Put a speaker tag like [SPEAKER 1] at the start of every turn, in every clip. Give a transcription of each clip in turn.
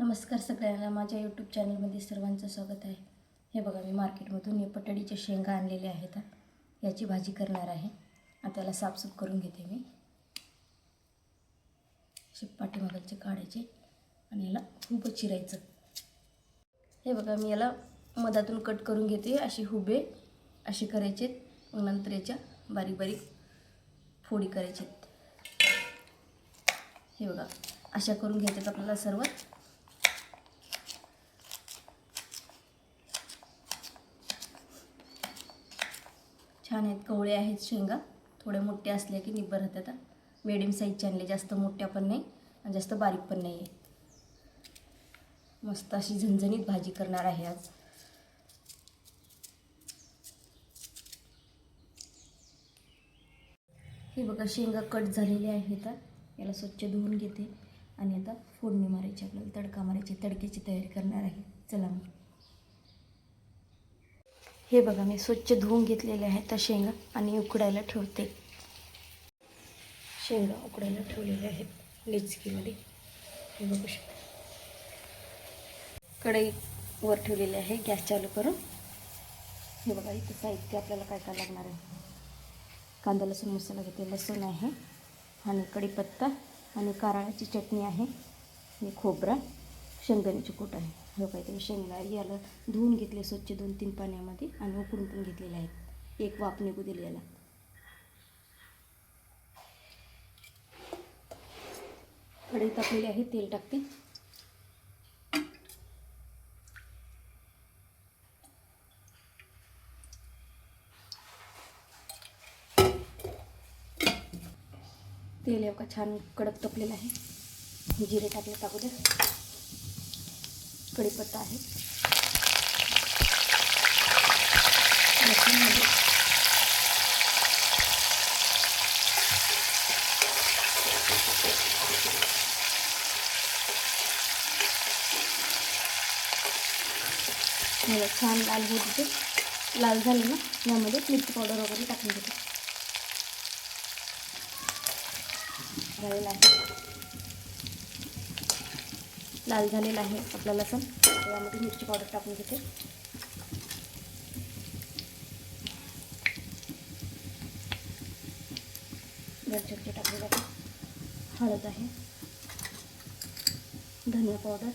[SPEAKER 1] नमस्कार सगळ्यांना माझ्या यूट्यूब चॅनलमध्ये सर्वांचं स्वागत आहे. हे बघा मी मार्केटमधून हे पटडीचे शेंगा आणलेले आहेत. याची भाजी करणार आहे. आणि त्याला साफसूफ करून घेते मी. असे पाठीमागचे काढायचे आणि याला खूपच चिरायचं. हे बघा मी याला मधातून कट करून घेते. असे हुबे असे करायचे. मग नंतर याच्या बारीक बारीक फोडी करायचे. हे बघा अशा करून घ्यायच्यात आपल्याला सर्व छान आहेत. कवळे आहेत शेंगा. थोड्या मोठ्या असल्या की निब्बर राहतात मिडियम साईजचे आणले. जास्त मोठ्या पण नाही आणि जास्त बारीक पण नाही आहे मस्त अशी झणझणीत भाजी करणार आहे आज. हे बघा शेंगा कट झालेले आहेत याला स्वच्छ धुवून घेते. आणि आता फोडणी मारायची आपल्याला. तडका मारायची. तडक्याची तयारी करणार आहे. चला मग. हे बघा मी स्वच्छ धुवून घेतलेले आहेत त्या शेंगा आणि उकडायला ठेवते. शेंगा उकडायला ठेवलेल्या आहेत लेचकीमध्ये. हे बघू शकता. कढई वर ठेवलेली आहे गॅस चालू करून. हे बघा इथे साहित्य आपल्याला काय काय लागणार आहे. कांदा लसूण मसाला घेते. लसूण आहे आणि कढीपत्ता आणि कारळाची चटणी आहे. आणि खोबरा. शेंगदाण्याचे कोट आहे. हे काय ते याला धुवून घेतले स्वच्छ दोन तीन पाण्यामध्ये आणि उकडून पण घेतलेले आहेत. एक वाफ निघू दिली याला. कढई तापलेली आहे तेल टाकते. तेल एवढा छान कडक तपलेलं आहे. जिरे टाकले टाकू द्या कढीपत्ता आहे. लसूणमध्ये. छान लाल होत होते. लाल झाले ना यामध्ये मिरची पावडर वगैरे टाकून घेते झालेला आहे. लाल झालेला आहे आपला लसण. यामध्ये मिरची पावडर टाकून घेते. मिरची टाकले जाते हळद आहे. धनिया पावडर.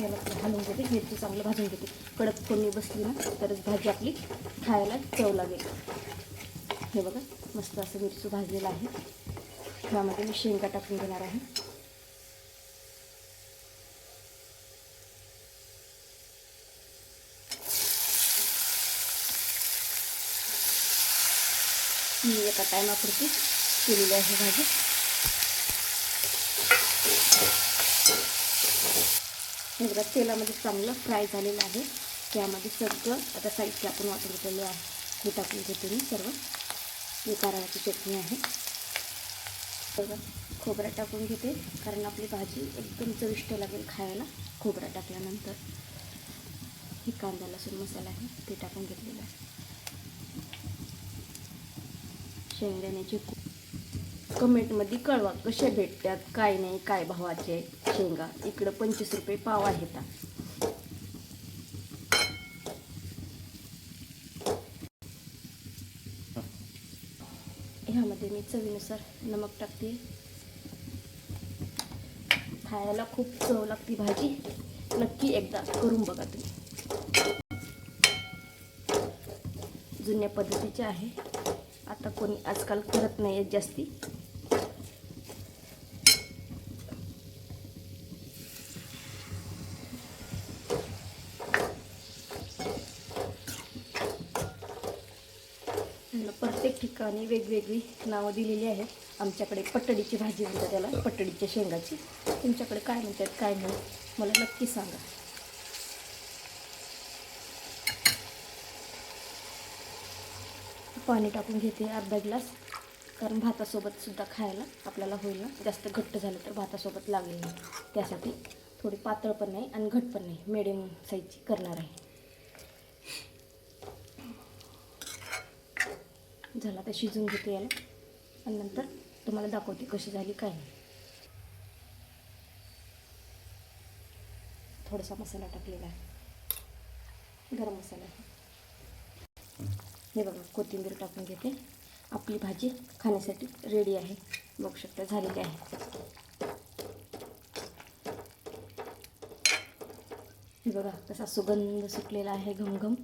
[SPEAKER 1] याला घालून घेते. मिरची चांगलं भाजून घेते. कडक कोणी बसली ना तरच भाजी आपली खायला चव लागेल. हे बघा मस्त असं मिरची भाजलेलं आहे. यामध्ये मी शेंगा टाकून घेणार आहे. मी एका टायमापुरती केलेली आहे भाजी. हे बघा तेलामध्ये चांगलं फ्राय झालेलं आहे. त्यामध्ये सगळं आता साहित्य आपण वाटून घेतलेलं आहे. हे टाकून घेते मी सर्व. ही कारळाची चटणी आहे. बघा खोबरा टाकून घेते. कारण आपली भाजी एकदम चविष्ट लागेल खायला खोबरा टाकल्यानंतर. ही कांदा लसूण मसाला आहे ते टाकून घेतलेलं आहे. शेंगदाण्याचे कमेंटमध्ये कळवा कसे भेटतात काय नाही काय भावाचे शेंगा इकडं पंचवीस रुपये पाव आहेत. ह्यामध्ये मी चवीनुसार नमक टाकते. खायला खूप चव लागते भाजी. नक्की एकदा करून बघा तुम्ही. जुन्या पद्धतीचे आहे. आता कोणी आजकाल करत नाही आहेत जास्ती याला प्रत्येक ठिकाणी वेगवेगळी नावं दिलेली आहेत. आमच्याकडे पटडीची भाजी म्हणतात त्याला पटडीच्या शेंगाची. तुमच्याकडे काय म्हणतात काय नाही? मला नक्की सांगा. पाणी टाकून घेते अर्धा ग्लास कारण भातासोबत सुद्धा खायला आपल्याला होईल ना? जास्त घट्ट झालं तर भातासोबत लागेल नाही त्यासाठी थोडी पातळ पण नाही आणि घट पण नाही मिडियम साईजची करणार आहे. झाला आता शिजून घेते याला. आणि नंतर तुम्हाला दाखवते कशी झाली काय नाही. थोडासा मसाला टाकलेला आहे. गरम मसाला हे बघा कोथिंबीर टाकून घेते. आपली भाजी खाण्यासाठी रेडी आहे. बघू शकता झालेली आहे. हे बघा कसा सुगंध सुटलेला आहे घमघम.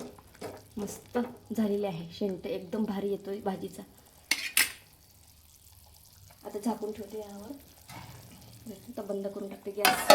[SPEAKER 1] मस्त झालेली आहे. शेंट एकदम भारी येतो भाजीचा. आता झाकून ठेवते यावर. आता बंद करून टाकते गॅस.